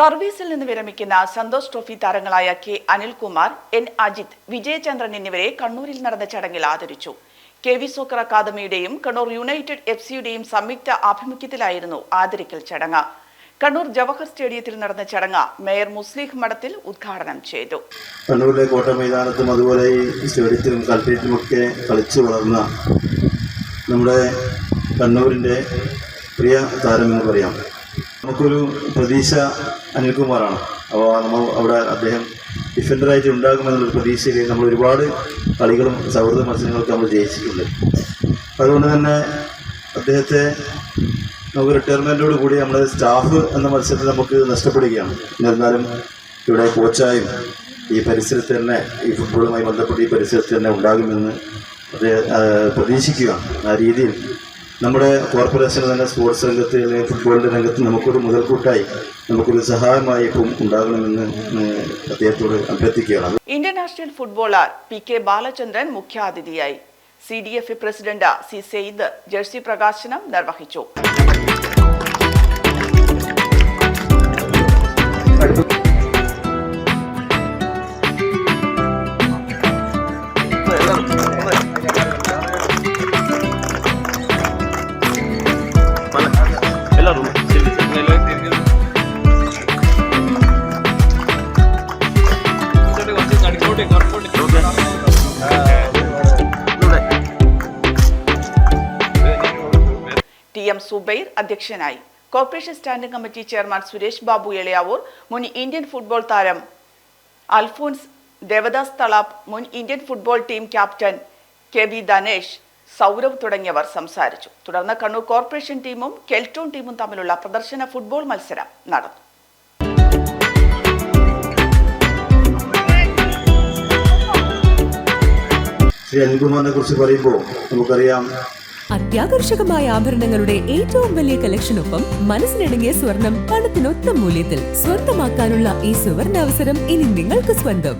സർവീസിൽ നിന്ന് വിരമിക്കുന്ന സന്തോഷ് ട്രോഫി താരങ്ങളായ കെ അനിൽകുമാർ എൻ അജിത് വിജയചന്ദ്രൻ എന്നിവരെ കണ്ണൂരിൽ നടന്ന ചടങ്ങിൽ ആദരിച്ചു. കെ വി സോക്കർ അക്കാദമിയുടെയും കണ്ണൂർ യുണൈറ്റഡ് എഫ് സിയുടെയും സംയുക്ത ആഭിമുഖ്യത്തിലായിരുന്നു ആദരിക്കൽ ചടങ്ങ്. കണ്ണൂർ ജവഹർ സ്റ്റേഡിയത്തിൽ നടന്ന ചടങ്ങ് മേയർ മുസ്ലിഹ് മഠത്തിൽ ഉദ്ഘാടനം ചെയ്തു. കണ്ണൂരിലെ കോട്ട മൈതാനത്തും അതുപോലെ ഈ സ്റ്റേഡിയത്തിലും കൽപ്പേറ്റിലുമൊക്കെ കളിച്ചു വളർന്ന നമ്മുടെ കണ്ണൂരിന്റെ പ്രിയ താരമെന്ന് പറയാം. നമുക്കൊരു പ്രതീക്ഷ അനിൽകുമാറാണ്. അപ്പോൾ നമ്മൾ അവിടെ അദ്ദേഹം ഡിഫൻഡറായിട്ട് ഉണ്ടാകുമെന്നുള്ളൊരു പ്രതീക്ഷയിൽ നമ്മൾ ഒരുപാട് കളികളും സൗഹൃദ മത്സരങ്ങളൊക്കെ നമ്മൾ ജയിച്ചിട്ടുണ്ട്. അതുകൊണ്ട് തന്നെ അദ്ദേഹത്തെ നമുക്ക് റിട്ടയർമെന്റോട് കൂടി നമ്മുടെ സ്റ്റാഫ് എന്ന മത്സരത്തിൽ നമുക്ക് നഷ്ടപ്പെടുകയാണ്. എന്നിരുന്നാലും ഇവിടെ കോച്ചായും ഈ പരിസരത്ത് തന്നെ ഈ ഫുട്ബോളുമായി ബന്ധപ്പെട്ട് ഈ പരിസരത്ത് തന്നെ ഉണ്ടാകുമെന്ന് പ്രതീക്ഷിക്കുക ആ രീതിയിൽ നമ്മുടെ കോർപ്പറേഷൻ തന്നെ സ്പോർട്സ് രംഗത്ത് അല്ലെങ്കിൽ ഫുട്ബോളിന്റെ രംഗത്ത് നമുക്കൊരു മുതൽക്കൂട്ടായി നമുക്കൊരു സഹായമായി ഇപ്പം ഉണ്ടാകണമെന്ന് അദ്ദേഹത്തോട് അഭ്യർത്ഥിക്കുകയാണ്. International national footballer P K Balachandran മുഖ്യാതിഥിയായി. C D F president C Syed jersey പ്രകാശനം നിർവഹിച്ചു. ടി എം സുബൈർ അധ്യക്ഷനായി. Corporation standing committee chairman Suresh Babu Eliyavoor മുൻ ഇന്ത്യൻ ഫുട്ബോൾ താരം അൽഫോൻസ് ദേവദാസ് തളാബ് മുൻ Indian football team captain K V Dhanesh Saurav തുടങ്ങിയവർ സംസാരിച്ചു. തുടർന്ന് കണ്ണൂർ കോർപ്പറേഷൻ ടീമും കെൽറ്റോൺ ടീമും തമ്മിലുള്ള പ്രദർശന ഫുട്ബോൾ മത്സരം നടന്നു. ശ്രീ അനിൽകുമാറിനെ കുറിച്ച് പറയുമ്പോൾ നമുക്കറിയാം അത്യാകർഷകമായ ആഭരണങ്ങളുടെ ഏറ്റവും വലിയ കളക്ഷനൊപ്പം മനസ്സിനിണങ്ങിയ സ്വർണം പണത്തിനൊത്ത മൂല്യത്തിൽ സ്വന്തമാക്കാനുള്ള ഈ സുവർണാവസരം ഇനി നിങ്ങൾക്ക് സ്വന്തം.